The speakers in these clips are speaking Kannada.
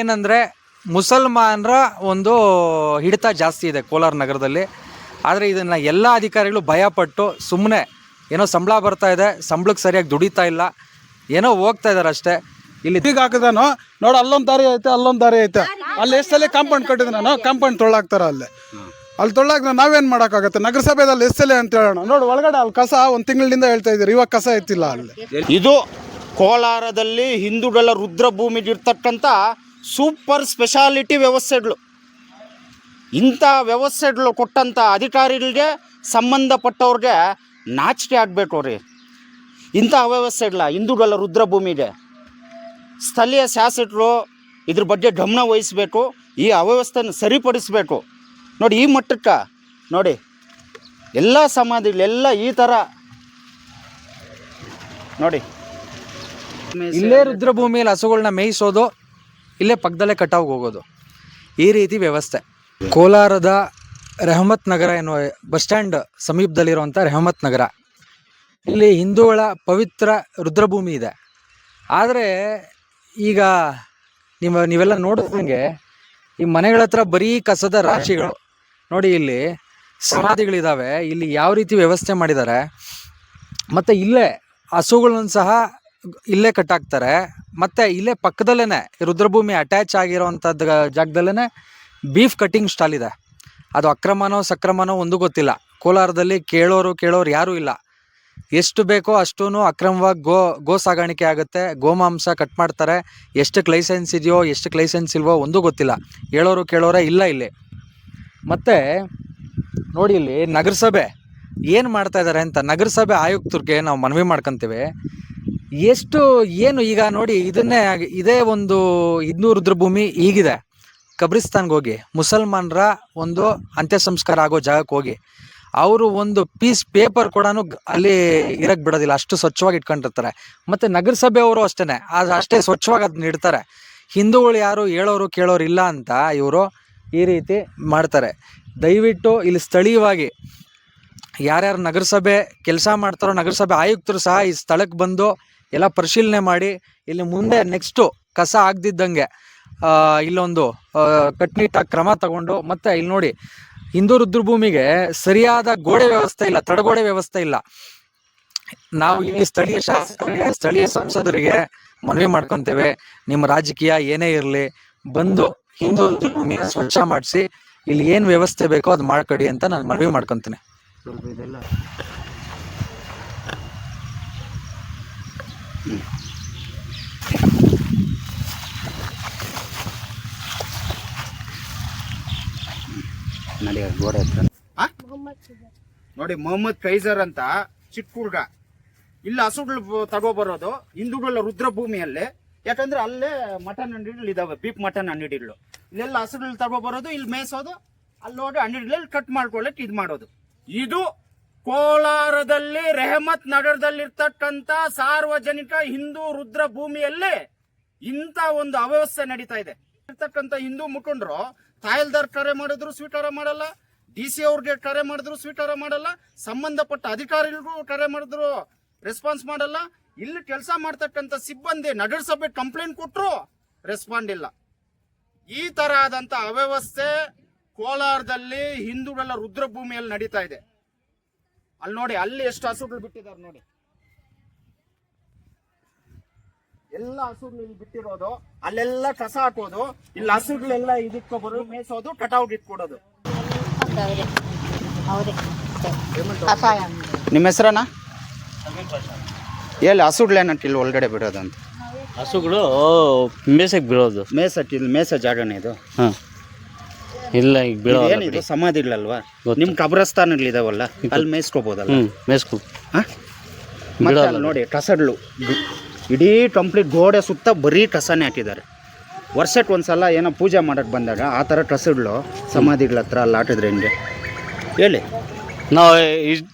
ಏನಂದರೆ ಮುಸಲ್ಮಾನರ ಒಂದು ಹಿಡಿತ ಜಾಸ್ತಿ ಇದೆ ಕೋಲಾರ ನಗರದಲ್ಲಿ. ಆದರೆ ಇದನ್ನು ಎಲ್ಲ ಅಧಿಕಾರಿಗಳು ಭಯಪಟ್ಟು ಸುಮ್ಮನೆ ಏನೋ ಸಂಬಳ ಬರ್ತಾ ಇದೆ ಸಂಬಳಕ್ಕೆ ಸರಿಯಾಗಿ ದುಡಿತಾ ಇಲ್ಲ ಏನೋ ಹೋಗ್ತಾ ಇದ್ದಾರೆ ಅಷ್ಟೇ. ಇಲ್ಲಿ ಈಗ ಹಾಕಿದಾನು ನೋಡು ಅಲ್ಲೊಂದು ದಾರಿ ಐತೆ ಅಲ್ಲೊಂದು ದಾರಿ ಐತೆ. ಅಲ್ಲಿ ಎಷ್ಟು ಸಲ ಕಾಂಪೌಂಡ್ ಕಟ್ಟಿದ ನಾನು ಕಾಂಪೌಂಡ್ ತೊಳ್ಳಾಕ್ತಾರ ಅಲ್ಲಿ. ಅಲ್ಲಿ ತೊಳ್ಳಾಗ ನಾವೇನು ಮಾಡೋಕ್ಕಾಗತ್ತೆ? ನಗರಸಭೆದಲ್ಲಿ ಎಷ್ಟು ಸಲ ಅಂತ ಹೇಳೋಣ. ನೋಡು ಒಳಗಡೆ ಅಲ್ಲಿ ಕಸ ಒಂದು ತಿಂಗಳಿಂದ ಹೇಳ್ತಾ ಇದ್ದೀರಿ ಇವಾಗ ಕಸ ಎತ್ತಿಲ್ಲ ಅಲ್ಲಿ. ಇದು ಕೋಲಾರದಲ್ಲಿ ಹಿಂದೂಗಳ ರುದ್ರಭೂಮಿಗಿರ್ತಕ್ಕಂಥ ಸೂಪರ್ ಸ್ಪೆಷಾಲಿಟಿ ವ್ಯವಸ್ಥೆಗಳು. ಇಂಥ ವ್ಯವಸ್ಥೆಗಳು ಕೊಟ್ಟಂಥ ಅಧಿಕಾರಿಗಳಿಗೆ ಸಂಬಂಧಪಟ್ಟವ್ರಿಗೆ ನಾಚಿಕೆ ಆಗಬೇಕು ರೀ ಇಂಥ ಅವ್ಯವಸ್ಥೆಗಳ ಹಿಂದೂಗಳ ರುದ್ರಭೂಮಿಗೆ. ಸ್ಥಳೀಯ ಶಾಸಕರು ಇದ್ರ ಬಗ್ಗೆ ಗಮನ ವಹಿಸಬೇಕು, ಈ ಅವ್ಯವಸ್ಥೆಯನ್ನು ಸರಿಪಡಿಸಬೇಕು. ನೋಡಿ, ಈ ಮಟ್ಟಕ್ಕೆ, ನೋಡಿ, ಎಲ್ಲ ಸಮಾಧಿಗಳೆಲ್ಲ ಈ ಥರ ನೋಡಿ. ಇಲ್ಲೇ ರುದ್ರಭೂಮಿಯಲ್ಲಿ ಹಸುಗಳನ್ನ ಮೇಯಿಸೋದು ಇಲ್ಲೇ ಪಕ್ಕದಲ್ಲೇ ಕಟಾವ್ಗೆ ಹೋಗೋದು. ಈ ರೀತಿ ವ್ಯವಸ್ಥೆ. ಕೋಲಾರದ ರೆಹಮತ್ ನಗರ ಎನ್ನುವ ಬಸ್ ಸ್ಟ್ಯಾಂಡ್ ಸಮೀಪದಲ್ಲಿರುವಂಥ ರೆಹಮತ್ ನಗರ. ಇಲ್ಲಿ ಹಿಂದೂಗಳ ಪವಿತ್ರ ರುದ್ರಭೂಮಿ ಇದೆ. ಆದರೆ ಈಗ ನಿಮ್ಮ ನೀವೆಲ್ಲ ನೋಡಿದಂಗೆ ಈ ಮನೆಗಳ ಹತ್ರ ಬರೀ ಕಸದ ರಾಶಿಗಳು. ನೋಡಿ ಇಲ್ಲಿ ಸಮಾಧಿಗಳಿದ್ದಾವೆ ಇಲ್ಲಿ ಯಾವ ರೀತಿ ವ್ಯವಸ್ಥೆ ಮಾಡಿದ್ದಾರೆ. ಮತ್ತು ಇಲ್ಲೇ ಹಸುಗಳನ್ನು ಸಹ ಇಲ್ಲೇ ಕಟ್ಟಾಕ್ತಾರೆ. ಮತ್ತು ಇಲ್ಲೇ ಪಕ್ಕದಲ್ಲೇ ರುದ್ರಭೂಮಿ ಅಟ್ಯಾಚ್ ಆಗಿರೋವಂಥದ್ದು ಜಾಗದಲ್ಲೇ ಬೀಫ್ ಕಟ್ಟಿಂಗ್ ಸ್ಟಾಲ್ ಇದೆ. ಅದು ಅಕ್ರಮನೋ ಸಕ್ರಮನೋ ಒಂದು ಗೊತ್ತಿಲ್ಲ. ಕೋಲಾರದಲ್ಲಿ ಕೇಳೋರು ಕೇಳೋರು ಯಾರೂ ಇಲ್ಲ. ಎಷ್ಟು ಬೇಕೋ ಅಷ್ಟೂ ಅಕ್ರಮವಾಗಿ ಗೋ ಗೋ ಸಾಗಾಣಿಕೆ ಆಗುತ್ತೆ. ಗೋಮಾಂಸ ಕಟ್ ಮಾಡ್ತಾರೆ. ಎಷ್ಟಕ್ಕೆ ಲೈಸೆನ್ಸ್ ಇದೆಯೋ ಎಷ್ಟಕ್ಕೆ ಲೈಸೆನ್ಸ್ ಇಲ್ವೋ ಒಂದು ಗೊತ್ತಿಲ್ಲ. ಹೇಳೋರು ಕೇಳೋರೇ ಇಲ್ಲ ಇಲ್ಲಿ. ಮತ್ತು ನೋಡಿ ಇಲ್ಲಿ ನಗರಸಭೆ ಏನು ಮಾಡ್ತಾ ಇದ್ದಾರೆ ಅಂತ. ನಗರಸಭೆ ಆಯುಕ್ತರಿಗೆ ನಾವು ಮನವಿ ಮಾಡ್ಕೊಂತೀವಿ. ಎಷ್ಟು ಏನು ಈಗ ನೋಡಿ, ಇದನ್ನೇ ಇದೇ ಒಂದು ಇನ್ನೂರು ರುದ್ರಭೂಮಿ ಈಗಿದೆ. ಕಬ್ರಿಸ್ತಾನ್ಗೆ ಹೋಗಿ, ಮುಸಲ್ಮಾನರ ಒಂದು ಅಂತ್ಯ ಸಂಸ್ಕಾರ ಆಗೋ ಜಾಗಕ್ಕೆ ಹೋಗಿ, ಅವರು ಒಂದು ಪೀಸ್ ಪೇಪರ್ ಕೂಡ ಅಲ್ಲಿ ಇರಕ್ ಬಿಡೋದಿಲ್ಲ, ಅಷ್ಟು ಸ್ವಚ್ಛವಾಗಿ ಇಟ್ಕೊಂಡಿರ್ತಾರೆ. ಮತ್ತೆ ನಗರಸಭೆಯವರು ಅಷ್ಟೇ ಅದು ಅಷ್ಟೇ ಸ್ವಚ್ಛವಾಗಿ ಅದನ್ನ ಇಡ್ತಾರೆ. ಹಿಂದೂಗಳು ಯಾರು ಹೇಳೋರು ಕೇಳೋರು ಇಲ್ಲ ಅಂತ ಇವರು ಈ ರೀತಿ ಮಾಡ್ತಾರೆ. ದಯವಿಟ್ಟು ಇಲ್ಲಿ ಸ್ಥಳೀಯವಾಗಿ ಯಾರ್ಯಾರು ನಗರಸಭೆ ಕೆಲಸ ಮಾಡ್ತಾರೋ, ನಗರಸಭೆ ಆಯುಕ್ತರು ಸಹ ಈ ಸ್ಥಳಕ್ಕೆ ಬಂದು ಎಲ್ಲ ಪರಿಶೀಲನೆ ಮಾಡಿ ಇಲ್ಲಿ ಮುಂದೆ ನೆಕ್ಸ್ಟು ಕಸ ಆಗದಿದ್ದಂಗೆ ಇಲ್ಲೊಂದು ಕಟ್ಟುನಿಟ್ಟಾಗಿ ಕ್ರಮ ತಗೊಂಡು ಮತ್ತೆ ಇಲ್ಲಿ ನೋಡಿ, ಹಿಂದೂ ರುದ್ರಭೂಮಿಗೆ ಸರಿಯಾದ ಗೋಡೆ ವ್ಯವಸ್ಥೆ ಇಲ್ಲ, ತಡೆಗೋಡೆ ವ್ಯವಸ್ಥೆ ಇಲ್ಲ. ನಾವು ಇಲ್ಲಿ ಸ್ಥಳೀಯ ಶಾಸಕರಿಗೆ, ಸ್ಥಳೀಯ ಸಂಸದರಿಗೆ ಮನವಿ ಮಾಡ್ಕೊತೇವೆ. ನಿಮ್ಮ ರಾಜಕೀಯ ಏನೇ ಇರಲಿ, ಬಂದು ಹಿಂದೂ ರುದ್ರಭೂಮಿನ ಸ್ವಚ್ಛ ಮಾಡಿಸಿ, ಇಲ್ಲಿ ಏನು ವ್ಯವಸ್ಥೆ ಬೇಕೋ ಅದು ಮಾಡ್ಕೊಡಿ ಅಂತ ನಾನು ಮನವಿ ಮಾಡ್ಕೊತೀನಿ. ನಡಿ? ನೋಡಿ, ಮೊಹಮ್ಮದ್ ಕೈಸರ್ ಅಂತ ಚಿಕ್ಕ ಇಲ್ಲ ಇಲ್ಲಿ, ಹಸುಗಳು ತಗೋಬರೋದು ಹಿಂದೂಗಳ ರುದ್ರಭೂಮಿಯಲ್ಲಿ ಯಾಕಂದ್ರೆ ಅಲ್ಲೇ ಮಟನ್ ಅಂಗಡಿಗಳು ಇದಾವೆ, ಬೀಪ್ ಮಟನ್ ಅಂಗಡಿಗಳು. ಇಲ್ಲೆಲ್ಲ ಹಸುಗಳು ತಗೋಬರೋದು ಇಲ್ಲಿ ಮೇಯಿಸೋದು ಅಲ್ಲಿ ಹೋಗಿ ಅಂಗಡಿಗಳಲ್ಲಿ ಕಟ್ ಮಾಡ್ಕೊಳ್ಳಕ್ ಇದು ಮಾಡೋದು. ಇದು ಕೋಲಾರದಲ್ಲಿ ರೆಹಮತ್ ನಗರದಲ್ಲಿರ್ತಕ್ಕಂಥ ಸಾರ್ವಜನಿಕ ಹಿಂದೂ ರುದ್ರ ಭೂಮಿಯಲ್ಲಿ ಇಂಥ ಒಂದು ಅವ್ಯವಸ್ಥೆ ನಡೀತಾ ಇದೆ. ಇರ್ತಕ್ಕಂಥ ಹಿಂದೂ ಮುಖಂಡರು ತಾಯಲ್ದಾರ್ ಕರೆ ಮಾಡಿದ್ರು ಸ್ವೀಕಾರ ಮಾಡಲ್ಲ, ಡಿ ಸಿ ಅವ್ರಿಗೆ ಕರೆ ಮಾಡಿದ್ರು ಸ್ವೀಕಾರ ಮಾಡಲ್ಲ, ಸಂಬಂಧಪಟ್ಟ ಅಧಿಕಾರಿಗಳಿಗೂ ಕರೆ ಮಾಡಿದ್ರು ರೆಸ್ಪಾನ್ಸ್ ಮಾಡಲ್ಲ. ಇಲ್ಲಿ ಕೆಲಸ ಮಾಡ್ತಕ್ಕಂಥ ಸಿಬ್ಬಂದಿ ನಗರಸಭೆ ಕಂಪ್ಲೇಂಟ್ ಕೊಟ್ಟರು ರೆಸ್ಪಾಂಡ್ ಇಲ್ಲ. ಈ ತರ ಆದಂಥ ಅವ್ಯವಸ್ಥೆ ಕೋಲಾರದಲ್ಲಿ ಹಿಂದೂಗಳ ರುದ್ರಭೂಮಿಯಲ್ಲಿ ನಡೀತಾ ಇದೆ. ಅಲ್ಲಿ ನೋಡಿ ಅಲ್ಲಿ ಎಷ್ಟು ಹಸುಗಳು ಬಿಟ್ಟಿದ್ದಾರೆ ನೋಡಿ. ಎಲ್ಲ ಹಸುಗಳು ಇಲ್ಲಿ ಬಿಟ್ಟಿರೋದು ಅಲ್ಲೆಲ್ಲ ಕಸ ಹಾಕೋದು ಇಲ್ಲಿ ಹಸುಗಳೆಲ್ಲ ಇದಕ್ಕೆ ಬರೋದು ಮೇಯಿಸೋದು ಕಟಾವ್ಗೆ ಇಟ್ಕೊಡೋದು ನಿಮ್ಮ ಹೆಸರಣ್ಣ? ಎಲ್ಲಿ ಹಸುಗಳೇನಕ್ಕೆ ಇಲ್ಲಿ ಒಳಗಡೆ ಬಿಡೋದು ಅಂತ ಹಸುಗಳು ಮೇಸಕ್ಕೆ ಬಿಡೋದು. ಮೇಸಕ್ಕೆ ಇಲ್ಲಿ ಮೇಸ ಜಾಗನೇ ಇದು? ಹಾಂ. ಇಲ್ಲ ಈಗ ಬೀಳೋಲ್ಲ ಏನಿದು ಬಿಡಿ. ಸಮಾಧಿಗಳಲ್ವಾ? ಗೊತ್ತು. ನಿಮ್ ಕಬ್ರಸ್ಥಾನಗಳಿದಾವಲ್ಲ ಅಲ್ಲಿ ಮೇಯಿಸ್ಕೋಬೋದಲ್ಲ? ಹ್ಞೂ ಮೇಸ್ಕು ಹಾ? ಮತ್ತೆ ಅಲ್ಲಿ ನೋಡಿ ಕಸಗಳು ಗು- ಇಡೀ ಕಂಪ್ಲೀಟ್ ಗೋಡೆ ಸುತ್ತ ಬರೀ ಕಸನೇ ಹಾಕಿದ್ದಾರೆ. ವರ್ಷಕ್ಕೆ ಒಂದ್ಸಲ ಏನೋ ಪೂಜೆ ಮಾಡಕ್ಕೆ ಬಂದಾಗ ಆ ಥರ ಕಸಗಳು ಸಮಾಧಿಗಳ ಹತ್ರ ಅಲ್ಲಿ ಹಾಕಿದ್ರೆ ಹಿಂಗೆ? ಹೇಳಿ. ನಾವು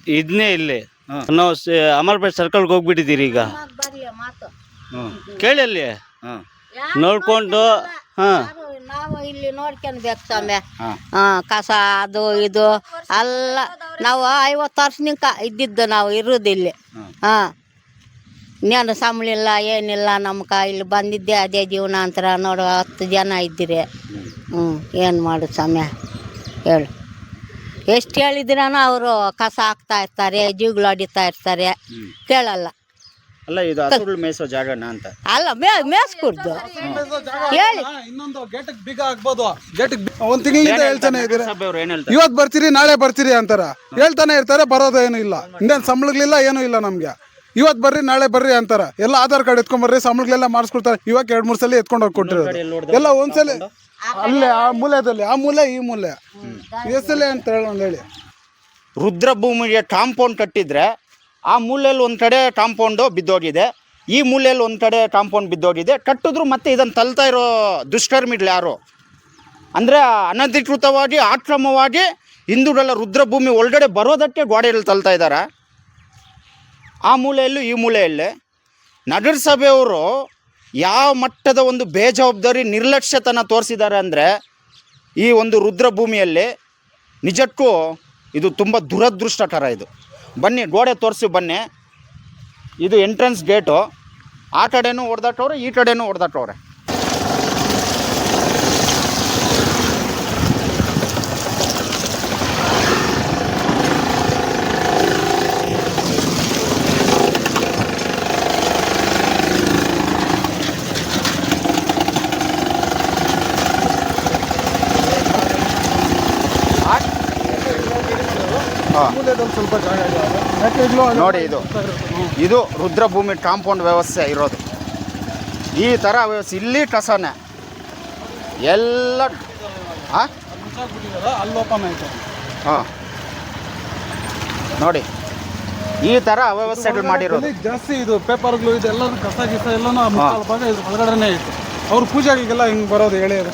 ಇದನ್ನೇ ಇಲ್ಲಿ. ಹಾ. ನಾವು ಸ- ಅಮರ್ಪೇಟ್ ಸರ್ಕಲ್ಗೆ ಹೋಗ್ಬಿಟ್ಟಿದ್ದೀರಿ ಈಗ. ಬರ್ಲಿ ಮಾತು. ಕೇಳಿ ಅಲ್ಲಿ. ಹಾಂ. ನೋಡ್ಕೊಂಡು ಹಾಂ. ನಾವು ಇಲ್ಲಿ ಹಾಂ. ಹಾ ಕಸ ಅದು ಇದು ಎಲ್ಲ ನಾವು ಐವತ್ತು ವರ್ಷನಿಂದ ಇದ್ದಿದ್ದು ನಾವು ಇರೋದಿಲ್ಲಿ ಹಾಂ. ಹಾ. ಇನ್ನೇನು ಸಂಬಳ ಇಲ್ಲ ಏನಿಲ್ಲ ನಮ್ಗೆ ಇಲ್ಲಿ ಬಂದಿದ್ದೆ ಅದೇ ಜೀವನ ಅಂತರ ನೋಡು ಹತ್ತು ಜನ ಇದ್ದೀರಿ. ಹ್ಞೂ ಏನು ಮಾಡು ಸಮಯ ಹೇಳು. ಎಷ್ಟು ಹೇಳಿದ್ರೂ ಅವರು ಕಸ ಹಾಕ್ತಾ ಇರ್ತಾರೆ ಜೀವಗಳು ಹೊಡಿತಾ ಇರ್ತಾರೆ. ಕೇಳಲ್ಲ. ಅಲ್ಲ ಇದು ಹಸುಗಳು ಮೇಯಿಸೋ ಜಾಗನ ಅಂತ. ಅಲ್ಲ ಮೇ ಮೇಸ್ಕೂಡ್ದು ಹೇಳಿ. ಇನ್ನೊಂದು ಗೇಟಿಗೆ ಬೀಗ ಹಾಕ್ಬೋದು ಗೇಟಿಗೆ ಒಂದ್ ತಿಂಗಳಿಂದ ಹೇಳ್ತಾನೆ ಇದ್ರೆ ಸಭೆಯವ್ರು ಏನ್ ಹೇಳ್ತಾರೆ? ಇವತ್ ಬರ್ತೀರಿ ನಾಳೆ ಬರ್ತೀರಿ ಅಂತಾರ. ಹೇಳ್ತಾನೆ ಇರ್ತಾರೆ ಬರೋದೇನು ಇಲ್ಲ. ಇನ್ನೇನ್ ಸಂಬಳಗಳಿಲ್ಲ ಏನೂ ಇಲ್ಲ ನಮ್ಗೆ. ಇವತ್ ಬರ್ರಿ ನಾಳೆ ಬರ್ರಿ ಅಂತಾರ. ಎಲ್ಲ ಆಧಾರ್ ಕಾರ್ಡ್ ಎತ್ಕೊಂಡ್ ಬರ್ರಿ ಸಂಬಳಗಳೆಲ್ಲ ಮಾಡಿಸ್ಕೊಡ್ತಾರೆ. ಇವಾಗ ಎರಡ್ ಮೂರ್ ಸಲ ಎತ್ಕೊಂಡು ಹೋಗಿ ಕೊಟ್ಟಿರೋದು. ಎಲ್ಲ ಒಂದ್ಸಲ ಅಲ್ಲೇ ಆ ಮೂಲೆದಲ್ಲಿ ಆ ಮೂಲೆ ಈ ಮೂಲೆ. ಎಸ್ ಅಂತ ಹೇಳಿ ಹೇಳಿ. ರುದ್ರಭೂಮಿಗೆ ಕಾಂಪೌಂಡ್ ಕಟ್ಟಿದ್ರೆ ಆ ಮೂಲೆಯಲ್ಲಿ ಒಂದು ಕಡೆ ಕಾಂಪೌಂಡು ಬಿದ್ದೋಗಿದೆ. ಈ ಮೂಲೆಯಲ್ಲಿ ಒಂದು ಕಡೆ ಕಾಂಪೌಂಡ್ ಬಿದ್ದೋಗಿದೆ. ಕಟ್ಟಿದ್ರು ಮತ್ತೆ ಇದನ್ನು ತಲ್ತಾ ಇರೋ ದುಷ್ಕರ್ಮಿಗಳು ಯಾರು? ಅಂದರೆ ಅನಧಿಕೃತವಾಗಿ ಆಕ್ರಮವಾಗಿ ಹಿಂದೂಗಳ ರುದ್ರಭೂಮಿ ಒಳಗಡೆ ಬರೋದಕ್ಕೆ ಗೋಡೆಯಲ್ಲಿ ತಲ್ತಾ ಇದ್ದಾರೆ ಆ ಮೂಲೆಯಲ್ಲೂ ಈ ಮೂಲೆಯಲ್ಲಿ ನಗರಸಭೆಯವರು ಯಾವ ಮಟ್ಟದ ಒಂದು ಬೇಜವಾಬ್ದಾರಿ, ನಿರ್ಲಕ್ಷ್ಯತನ ತೋರಿಸಿದ್ದಾರೆ ಅಂದರೆ ಈ ಒಂದು ರುದ್ರಭೂಮಿಯಲ್ಲಿ ನಿಜಕ್ಕೂ ಇದು ತುಂಬ ದುರದೃಷ್ಟಕರ ಇದು. ಬನ್ನಿ ಗೋಡೆ ತೋರಿಸಿ ಬನ್ನಿ. ಇದು ಎಂಟ್ರೆನ್ಸ್ ಗೇಟು ಆ ಕಡೆನೂ ಹೊಡೆದಾಟವ್ರೆ ಈ ಕಡೆನೂ ಹೊಡೆದಾಟವ್ರೆ. ಸ್ವಲ್ಪ ಜಾಗ ಇದೆ ಮೆಕ್ಕೆಜ್ಲು ಅದು- ನೋಡಿ ಇದು. ಇದು ರುದ್ರಭೂಮಿ ಕಾಂಪೌಂಡ್ ವ್ಯವಸ್ಥೆ ಇರೋದು. ಈ ಥರ ವ್ಯವಸ್ಥೆ ಇಲ್ಲಿ ಕಸನೇ. ಎಲ್ಲ ಹಾಂ ಮುಚ್ಚಾಕ್ಬಿಟ್ಟಿದ್ದಾರೆ, ಅಲ್ಲಿ ಓಪನ್ ಆಯ್ತು ಹಾಂ. ನೋಡಿ ಈ ಥರ ಅವ್ಯವಸ್ಥೆಗಳು ಮಾಡಿರೋದು. ಇಲ್ಲಿ ಜಾಸ್ತಿ ಇದು ಪೇಪರ್ಗಳು ಇದೆಲ್ಲ ಕಸ ಗಿಸ ಎಲ್ಲನೂ ಆ ಭಾಗ ಇದ್ರ ಒಳಗಡೆನೇ ಇತ್ತು. ಅವ್ರ ಪೂಜೆಗಳಿಗೆಲ್ಲ ಹಿಂಗೆ ಬರೋದು ಹೇಳಿ ಅದು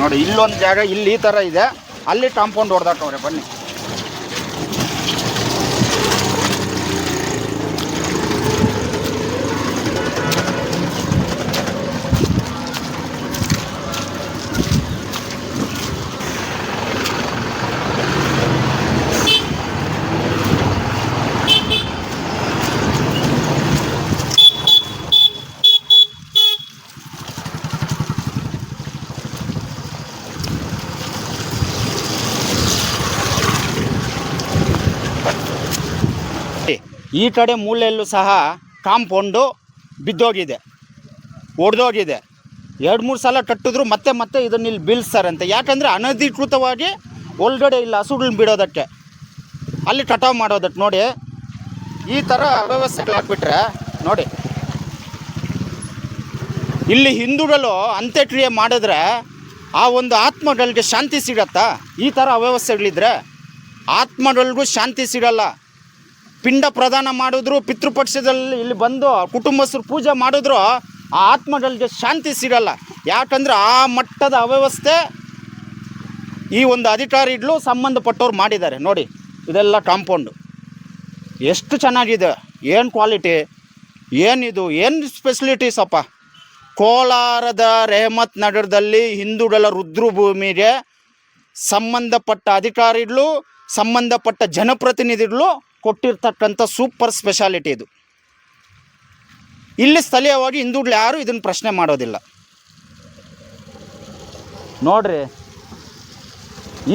ನೋಡಿ ಇಲ್ಲೊಂದು ಜಾಗ ಇಲ್ಲಿ ಈ ಥರ ಇದೆ. ಅಲ್ಲಿ ಕಾಂಪೌಂಡ್ ಹೊಡೆದಾಟವ್ರೆ ಬನ್ನಿ. ಈ ಕಡೆ ಮೂಲೆಯಲ್ಲೂ ಸಹ ಕಾಂಪೌಂಡು ಬಿದ್ದೋಗಿದೆ, ಒಡೆದೋಗಿದೆ. ಎರಡು ಮೂರು ಸಲ ಕಟ್ಟಿದ್ರು ಮತ್ತೆ ಮತ್ತೆ ಇದನ್ನ ಇಲ್ಲಿ ಬೀಳ್ಸ್ತಾರಂತೆ. ಯಾಕಂದರೆ ಅನಧಿಕೃತವಾಗಿ ಒಳಗಡೆ ಇಲ್ಲ ಹಸುಗಳನ್ನ ಬಿಡೋದಕ್ಕೆ. ಅಲ್ಲಿ ಕಟಾವು ಮಾಡೋದಕ್ಕೆ ನೋಡಿ. ಈ ಥರ ಅವ್ಯವಸ್ಥೆಗಳು ಹಾಕ್ಬಿಟ್ರೆ ನೋಡಿ. ಇಲ್ಲಿ ಹಿಂದೂಗಳು ಅಂತ್ಯಕ್ರಿಯೆ ಮಾಡಿದ್ರೆ ಆ ಒಂದು ಆತ್ಮಗಳಿಗೆ ಶಾಂತಿ ಸಿಗತ್ತಾ? ಈ ಥರ ಅವ್ಯವಸ್ಥೆಗಳಿದ್ರೆ ಆತ್ಮಗಳಿಗೂ ಶಾಂತಿ ಸಿಗಲ್ಲ. ಪಿಂಡ ಪ್ರದಾನ ಮಾಡಿದ್ರು, ಪಿತೃಪಕ್ಷದಲ್ಲಿ ಇಲ್ಲಿ ಬಂದು ಕುಟುಂಬಸ್ಥರು ಪೂಜೆ ಮಾಡಿದ್ರು, ಆ ಆತ್ಮಗಳಿಗೆ ಶಾಂತಿ ಸಿಗಲ್ಲ. ಯಾಕಂದ್ರೆ ಆ ಮಟ್ಟದ ಅವ್ಯವಸ್ಥೆ ಈ ಒಂದು ಅಧಿಕಾರಿಗಳು ಸಂಬಂಧಪಟ್ಟವ್ರು ಮಾಡಿದ್ದಾರೆ. ನೋಡಿ, ಇದೆಲ್ಲ ಕಾಂಪೌಂಡು. ಎಷ್ಟು ಚೆನ್ನಾಗಿದೆ. ಏನು ಕ್ವಾಲಿಟಿ, ಏನಿದು, ಏನು ಫೆಸಿಲಿಟೀಸ್ ಅಪ್ಪ. ಕೋಲಾರದ ರೆಹಮತ್ ನಗರದಲ್ಲಿ ಹಿಂದೂಗಳ ರುದ್ರಭೂಮಿಗೆ ಸಂಬಂಧಪಟ್ಟ ಅಧಿಕಾರಿಗಳು, ಸಂಬಂಧಪಟ್ಟ ಜನಪ್ರತಿನಿಧಿಗಳು ಕೊಟ್ಟಿರ್ತಕ್ಕಂಥ ಸೂಪರ್ ಸ್ಪೆಷಾಲಿಟಿ ಇದು. ಇಲ್ಲಿ ಸ್ಥಳೀಯವಾಗಿ ಹಿಂದೂಗಳು ಯಾರೂ ಇದನ್ನು ಪ್ರಶ್ನೆ ಮಾಡೋದಿಲ್ಲ. ನೋಡ್ರಿ.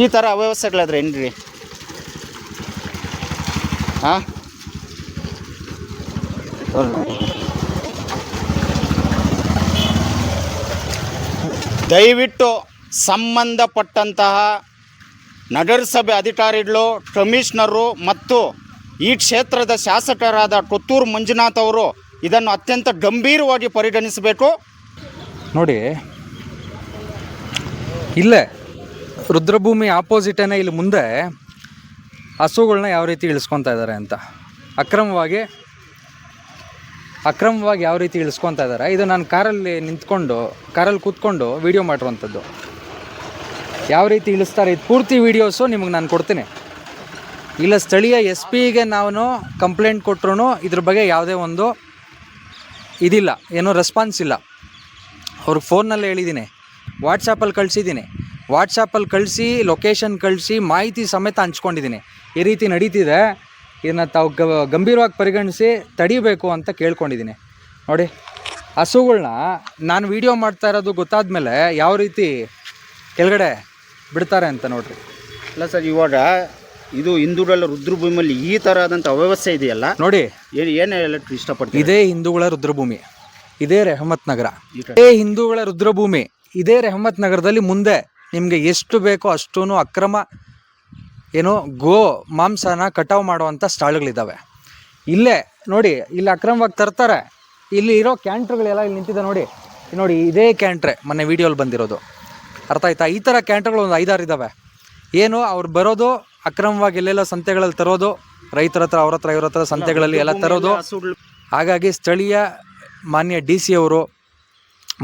ಈ ಥರ ಅವ್ಯವಸ್ಥೆಗಳಾದ್ರೆ ಏನ್ರಿ? ಹಾಂ? ದಯವಿಟ್ಟು ಸಂಬಂಧಪಟ್ಟಂತಹ ನಗರಸಭೆ ಅಧಿಕಾರಿಗಳು, ಕಮಿಷನರು ಮತ್ತು ಈ ಕ್ಷೇತ್ರದ ಶಾಸಕರಾದ ಕೊತ್ತೂರು ಮಂಜುನಾಥ್ ಅವರು ಇದನ್ನು ಅತ್ಯಂತ ಗಂಭೀರವಾಗಿ ಪರಿಗಣಿಸಬೇಕು. ನೋಡಿ, ಇಲ್ಲೇ ರುದ್ರಭೂಮಿ ಆಪೋಸಿಟೇನೆ ಇಲ್ಲಿ ಮುಂದೆ ಹಸುಗಳನ್ನ ಯಾವ ರೀತಿ ಇಳಿಸ್ಕೊತಾ ಇದ್ದಾರೆ ಅಂತ. ಅಕ್ರಮವಾಗಿ ಅಕ್ರಮವಾಗಿ ಯಾವ ರೀತಿ ಇಳಿಸ್ಕೊತಾ ಇದ್ದಾರೆ. ಇದು ನಾನು ಕಾರಲ್ಲಿ ನಿಂತ್ಕೊಂಡು, ಕಾರಲ್ಲಿ ಕೂತ್ಕೊಂಡು ವಿಡಿಯೋ ಮಾಡಿರುವಂಥದ್ದು. ಯಾವ ರೀತಿ ಇಳಿಸ್ತಾರೆ, ಇದು ಪೂರ್ತಿ ವೀಡಿಯೋಸು ನಿಮಗೆ ನಾನು ಕೊಡ್ತೀನಿ. ಇಲ್ಲ, ಸ್ಥಳೀಯ ಎಸ್ ಪಿಗೆ ನಾನು ಕಂಪ್ಲೇಂಟ್ ಕೊಟ್ಟರು ಇದ್ರ ಬಗ್ಗೆ ಯಾವುದೇ ಒಂದು ಇದಿಲ್ಲ, ಏನೂ ರೆಸ್ಪಾನ್ಸ್ ಇಲ್ಲ. ಅವ್ರಿಗೆ ಫೋನಲ್ಲಿ ಹೇಳಿದ್ದೀನಿ. ವಾಟ್ಸಪ್ಪಲ್ಲಿ ಕಳಿಸಿದ್ದೀನಿ. ವಾಟ್ಸಪ್ಪಲ್ಲಿ ಕಳಿಸಿ ಲೊಕೇಶನ್ ಕಳಿಸಿ, ಮಾಹಿತಿ ಸಮೇತ ಹಂಚ್ಕೊಂಡಿದ್ದೀನಿ. ಈ ರೀತಿ ನಡೀತಿದೆ. ಇದನ್ನು ತಾವು ಗಂಭೀರವಾಗಿ ಪರಿಗಣಿಸಿ ತಡಿಬೇಕು ಅಂತ ಕೇಳ್ಕೊಂಡಿದ್ದೀನಿ. ನೋಡಿ, ಹಸುಗಳ್ನ ನಾನು ವಿಡಿಯೋ ಮಾಡ್ತಾ ಇರೋದು ಗೊತ್ತಾದ ಮೇಲೆ ಯಾವ ರೀತಿ ಕೆಳಗಡೆ ಬಿಡ್ತಾರೆ ಅಂತ ನೋಡಿರಿ. ಇಲ್ಲ ಸರ್, ಇವಾಗ ಇದು ಹಿಂದೂಗಳ ರುದ್ರಭೂಮಿಯಲ್ಲಿ ಈ ಥರದಂಥ ಅವ್ಯವಸ್ಥೆ ಇದೆಯಲ್ಲ? ನೋಡಿ. ಏನು ಏನು ಹೇಳಕ್ಕೆ ಇಷ್ಟಪಡ್ತೀನಿ ಇದೇ ಹಿಂದೂಗಳ ರುದ್ರಭೂಮಿ. ಇದೇ ರೆಹಮತ್ ನಗರ. ಇದೇ ಹಿಂದೂಗಳ ರುದ್ರಭೂಮಿ. ಇದೇ ರೆಹಮತ್ ನಗರದಲ್ಲಿ ಮುಂದೆ ನಿಮಗೆ ಎಷ್ಟು ಬೇಕೋ ಅಷ್ಟೂ ಅಕ್ರಮ ಏನು ಗೋ ಮಾಂಸನ ಕಟಾವು ಮಾಡುವಂಥ ಸ್ಥಳಗಳಿದ್ದಾವೆ ಇಲ್ಲೇ ನೋಡಿ ಇಲ್ಲಿ ಅಕ್ರಮವಾಗಿ ತರ್ತಾರೆ. ಇಲ್ಲಿ ಇರೋ ಕ್ಯಾಂಟ್ರುಗಳೆಲ್ಲ ಇಲ್ಲಿ ನಿಂತಿದೆ ನೋಡಿ. ನೋಡಿ ಇದೇ ಕ್ಯಾಂಟ್ರೆ ಮೊನ್ನೆ ವೀಡಿಯೋಲಿ ಬಂದಿರೋದು. ಅರ್ಥ ಆಯ್ತಾ? ಈ ಥರ ಕ್ಯಾಂಟ್ರ್ಗಳು ಒಂದು ಐದಾರು ಇದ್ದಾವೆ ಏನು ಅವ್ರು ಬರೋದು ಅಕ್ರಮವಾಗಿ ಎಲ್ಲೆಲ್ಲ ಸಂತೆಗಳಲ್ಲಿ ತರೋದು ರೈತರ ಹತ್ರ ಅವ್ರ ಹತ್ರ ಇವ್ರ ಹತ್ರ ಸಂತೆಗಳಲ್ಲಿ ಎಲ್ಲ ತರೋದು. ಹಾಗಾಗಿ ಸ್ಥಳೀಯ ಮಾನ್ಯ ಡಿ ಸಿ ಅವರು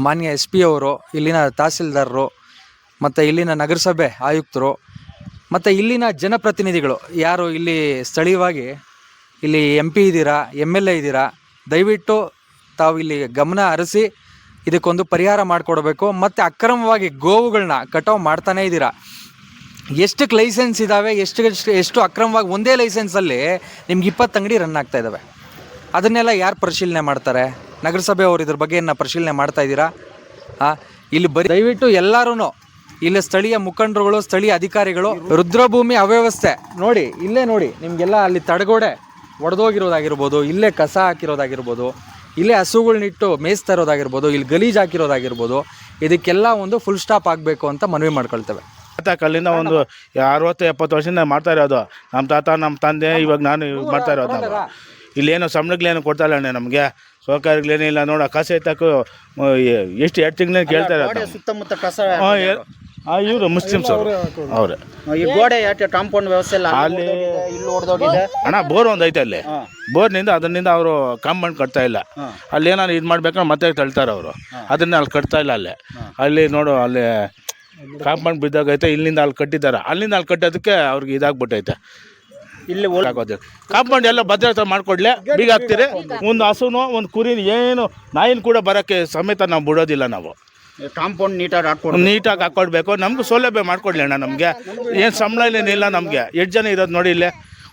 ಮಾನ್ಯ ಎಸ್ ಪಿ ಅವರು ಇಲ್ಲಿನ ತಹಸೀಲ್ದಾರರು ಮತ್ತು ಇಲ್ಲಿನ ನಗರಸಭೆ ಆಯುಕ್ತರು ಮತ್ತು ಇಲ್ಲಿನ ಜನಪ್ರತಿನಿಧಿಗಳು ಯಾರು ಇಲ್ಲಿ ಸ್ಥಳೀಯವಾಗಿ ಇಲ್ಲಿ ಎಂ ಪಿ ಇದ್ದೀರಾ ಎಂ ಎಲ್ ಎ ಇದ್ದೀರಾ ದಯವಿಟ್ಟು ತಾವು ಇಲ್ಲಿ ಗಮನ ಹರಿಸಿ ಇದಕ್ಕೊಂದು ಪರಿಹಾರ ಮಾಡಿಕೊಡ್ಬೇಕು ಮತ್ತು ಅಕ್ರಮವಾಗಿ ಗೋವುಗಳನ್ನ ಕಟಾವು ಮಾಡ್ತಾನೇ ಇದ್ದೀರಾ. ಎಷ್ಟಕ್ಕೆ ಲೈಸೆನ್ಸ್ ಇದ್ದಾವೆ ಎಷ್ಟು ಎಷ್ಟು ಅಕ್ರಮವಾಗಿ ಒಂದೇ ಲೈಸೆನ್ಸಲ್ಲಿ ನಿಮ್ಗೆ ಇಪ್ಪತ್ತು ಅಂಗಡಿ ರನ್ ಆಗ್ತಾ ಇದ್ದಾವೆ ಅದನ್ನೆಲ್ಲ ಯಾರು ಪರಿಶೀಲನೆ ಮಾಡ್ತಾರೆ? ನಗರಸಭೆ ಅವರು ಇದ್ರ ಬಗ್ಗೆ ಏನು ಪರಿಶೀಲನೆ ಮಾಡ್ತಾ ಇದ್ದೀರಾ? ಹಾಂ ಇಲ್ಲಿ ಬರೀ ದಯವಿಟ್ಟು ಎಲ್ಲರೂ ಇಲ್ಲಿ ಸ್ಥಳೀಯ ಮುಖಂಡರುಗಳು, ಸ್ಥಳೀಯ ಅಧಿಕಾರಿಗಳು, ರುದ್ರಭೂಮಿ ಅವ್ಯವಸ್ಥೆ ನೋಡಿ, ಇಲ್ಲೇ ನೋಡಿ, ನಿಮಗೆಲ್ಲ ಅಲ್ಲಿ ತಡೆಗೋಡೆ ಒಡೆದೋಗಿರೋದಾಗಿರ್ಬೋದು, ಇಲ್ಲೇ ಕಸ ಹಾಕಿರೋದಾಗಿರ್ಬೋದು, ಇಲ್ಲೇ ಹಸುಗಳನ್ನಿಟ್ಟು ಮೇಯಿಸ್ತಾ ಇರೋದಾಗಿರ್ಬೋದು ಇಲ್ಲಿ ಗಲೀಜು ಹಾಕಿರೋದಾಗಿರ್ಬೋದು, ಇದಕ್ಕೆಲ್ಲ ಒಂದು ಫುಲ್ ಸ್ಟಾಪ್ ಆಗಬೇಕು ಅಂತ ಮನವಿ ಮಾಡ್ಕೊಳ್ತೇವೆ. ತಾತ ಕಲ್ಲಿಂದ ಒಂದು ಅರವತ್ತು ಎಪ್ಪತ್ತು ವರ್ಷದಿಂದ ಮಾಡ್ತಾ ಇರೋದು. ನಮ್ಮ ತಾತ ನಮ್ಮ ತಂದೆ ಇವಾಗ ನಾನು ಇವಾಗ ಮಾಡ್ತಾ ಇರೋದು ನಾವು. ಇಲ್ಲೇನು ಸಂಬಳಗಳೇನು ಕೊಡ್ತಾ ಇಲ್ಲ ಅಣ್ಣ ನಮಗೆ. ಸಹಕಾರಿಗಳೇನಿಲ್ಲ ನೋಡ ಕಸ ಎತ್ತಕ್ಕೂ ಎಷ್ಟು ಎರಡು ತಿಂಗಳ ಕೇಳ್ತಾ ಇರೋದು ಸುತ್ತಮುತ್ತ ಕಸ ಇವರು ಮುಸ್ಲಿಮ್ಸ್ ಅವರು. ಅವ್ರೆ ಈ ಗೋಡೆ ಕಾಂಪೌಂಡ್ ವ್ಯವಸ್ಥೆ ಇಲ್ಲ ಅಲ್ಲಿ- ಇಲ್ಲಿ ಹೊಡೆದೋಗಿದೆ ಅಣ್ಣ ಬೋರ್ ಒಂದು ಐತೆ ಅಲ್ಲಿ. ಬೋರ್ನಿಂದ ಅದರಿಂದ ಅವರು ಕಾಂಪೌಂಡ್ ಕಟ್ತಾ ಇಲ್ಲ. ಅಲ್ಲಿ ಏನಾರು ಇದು ಮಾಡ್ಬೇಕಂದ್ರೆ ಮತ್ತೆ ತಳ್ತಾರೆ ಅವರು. ಅದನ್ನ ಅಲ್ಲಿ ಕಟ್ತಾ ಇಲ್ಲ ಅಲ್ಲೇ. ಅಲ್ಲಿ ನೋಡು ಅಲ್ಲಿ ಕಾಂಪೌಂಡ್ ಬಿದ್ದಾಗೈತೆ ಇಲ್ಲಿಂದ ಅಲ್ಲಿ ಕಟ್ಟಿದ್ದಾರೆ. ಅಲ್ಲಿಂದ ಅಲ್ಲಿ ಕಟ್ಟೋದಕ್ಕೆ ಅವ್ರಿಗೆ ಇದಾಗ್ಬಿಟ್ಟೈತೆ. ಇಲ್ಲಿ ಆಗೋದು ಕಾಂಪೌಂಡ್ ಎಲ್ಲ ಭದ್ರತೆ ಮಾಡಿಕೊಡ್ಲೆ ಬೀಗ ಹಾಕ್ತೀರಿ. ಒಂದು ಹಸುನು ಒಂದು ಕುರಿನ ಏನು ನಾಯಿನ ಕೂಡ ಬರೋಕ್ಕೆ ಸಮೇತ ನಾವು ಬಿಡೋದಿಲ್ಲ ನಾವು. ಕಾಂಪೌಂಡ್ ನೀಟಾಗಿ ಹಾಕೊಂಡು ನೀಟಾಗಿ ಹಾಕೊಡ್ಬೇಕು ನಮ್ಗೆ ಸೌಲಭ್ಯ ಮಾಡ್ಕೊಡ್ಲಿ ಅಣ್ಣ ನಮಗೆ. ಏನು ಸಂಬಳ ಏನಿಲ್ಲ ನಮಗೆ. ಎಷ್ಟು ಜನ ಇರೋದು ನೋಡಿ ಇಲ್ಲೇ.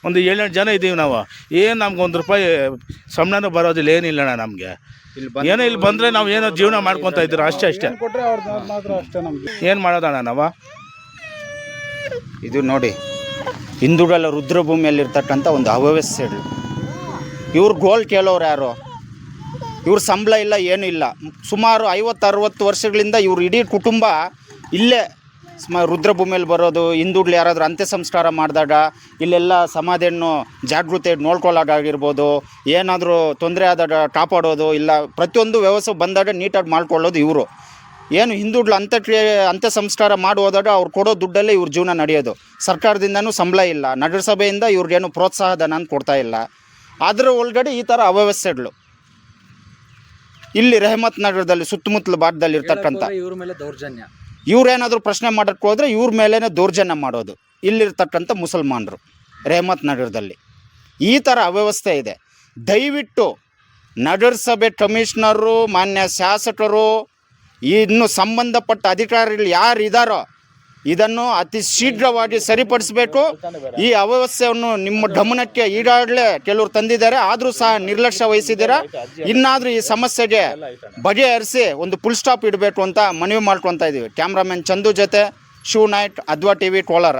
ಒಂದು ಏಳೆಂಟು ಜನ ಇದ್ದೀವಿ ನಾವು. ಏನು ನಮ್ಗೆ ಒಂದು ರೂಪಾಯಿ ಸಂಬಳನೂ ಬರೋದಿಲ್ಲ ಏನಿಲ್ಲ ಅಣ್ಣ ನಮಗೆ. ಏನೋ ಇಲ್ಲಿ ಬಂದರೆ ನಾವು ಏನೋ ಜೀವನ ಮಾಡ್ಕೊತಾ ಇದ್ದೀರ? ಅಷ್ಟೇ ಅಷ್ಟೇ. ಏನು ಮಾಡೋದಣ್ಣ ನಾವು? ಇದು ನೋಡಿ ಹಿಂದೂಗಳ ರುದ್ರಭೂಮಿಯಲ್ಲಿರ್ತಕ್ಕಂಥ ಒಂದು ಅವ್ಯವಸ್ಥೆಗಳು ಇವ್ರು ಗೋಲ್ ಕೇಳೋರು ಯಾರು? ಇವ್ರ ಸಂಬಳ ಇಲ್ಲ ಏನೂ ಇಲ್ಲ. ಸುಮಾರು ಐವತ್ತು ಅರವತ್ತು ವರ್ಷಗಳಿಂದ ಇವ್ರ ಇಡೀ ಕುಟುಂಬ ಇಲ್ಲೇ ಸ್ಮ ರುದ್ರಭೂಮಿಯಲ್ಲಿ ಬರೋದು ಹಿಂದೂಗಳು ಯಾರಾದರೂ ಅಂತ್ಯ ಸಂಸ್ಕಾರ ಮಾಡಿದಾಗ ಇಲ್ಲೆಲ್ಲ ಸಮಾಧಿಯನ್ನು ಜಾಗೃತಿ ನೋಡ್ಕೊಳ್ಳೋದಾಗಿರ್ಬೋದು, ಏನಾದರೂ ತೊಂದರೆ ಆದಾಗ ಕಾಪಾಡೋದು, ಇಲ್ಲ ಪ್ರತಿಯೊಂದು ವ್ಯವಸ್ಥೆ ಬಂದಾಗ ನೀಟಾಗಿ ಮಾಡ್ಕೊಳ್ಳೋದು ಇವರು. ಏನು ಹಿಂದೂಗಳು ಅಂತ್ಯಕ್ರಿಯೆ ಅಂತ್ಯ ಸಂಸ್ಕಾರ ಮಾಡಿ ಅವ್ರು ಕೊಡೋ ದುಡ್ಡಲ್ಲೇ ಇವ್ರ ಜೀವನ ನಡೆಯೋದು. ಸರ್ಕಾರದಿಂದನೂ ಸಂಬಳ ಇಲ್ಲ. ನಗರಸಭೆಯಿಂದ ಇವ್ರಿಗೇನು ಪ್ರೋತ್ಸಾಹ ಧನ ಕೊಡ್ತಾ ಇಲ್ಲ. ಅದರ ಒಳಗಡೆ ಈ ಥರ ಅವ್ಯವಸ್ಥೆಗಳು. ಇಲ್ಲಿ ರೆಹಮತ್ ನಗರದಲ್ಲಿ ಸುತ್ತಮುತ್ತಲ ಭಾಗದಲ್ಲಿ ಇರ್ತಕ್ಕಂಥ ಇವ್ರ ಮೇಲೆ ದೌರ್ಜನ್ಯ. ಇವ್ರೇನಾದರೂ ಪ್ರಶ್ನೆ ಮಾಡೋಕ್ಕೆ ಹೋದರೆ ಇವ್ರ ಮೇಲೇ ದೌರ್ಜನ್ಯ ಮಾಡೋದು. ಇಲ್ಲಿರ್ತಕ್ಕಂಥ ಮುಸಲ್ಮಾನರು, ರೆಹಮತ್ ನಗರದಲ್ಲಿ. ಈ ಥರ ಅವ್ಯವಸ್ಥೆ ಇದೆ. ದಯವಿಟ್ಟು ನಗರಸಭೆ ಕಮಿಷನರು, ಮಾನ್ಯ ಶಾಸಕರು, ಇನ್ನು ಸಂಬಂಧಪಟ್ಟ ಅಧಿಕಾರಿಗಳು ಯಾರು ಇದ್ದಾರೋ ಇದನ್ನು ಅತಿ ಶೀಘ್ರವಾಗಿ ಸರಿಪಡಿಸಬೇಕು. ಈ ಅವ್ಯವಸ್ಥೆಯನ್ನು ನಿಮ್ಮ ಗಮನಕ್ಕೆ ಈಗಾಗಲೇ ಕೆಲವರು ತಂದಿದ್ದಾರೆ. ಆದರೂ ಸಹ ನಿರ್ಲಕ್ಷ್ಯ ವಹಿಸಿದ್ದೀರಾ? ಇನ್ನಾದರೂ ಈ ಸಮಸ್ಯೆಗೆ ಬಗೆಹರಿಸಿ ಒಂದು ಫುಲ್ ಸ್ಟಾಪ್ ಇಡಬೇಕು ಅಂತ ಮನವಿ ಮಾಡ್ಕೊತಾ ಇದ್ದೀವಿ ಕ್ಯಾಮ್ರಾಮನ್ ಚಂದು ಜೊತೆ ಶಿವ್ ನಾಯ್ಕ್ ಅದ್ವಾ ಟಿ ವಿ ಕೋಲಾರ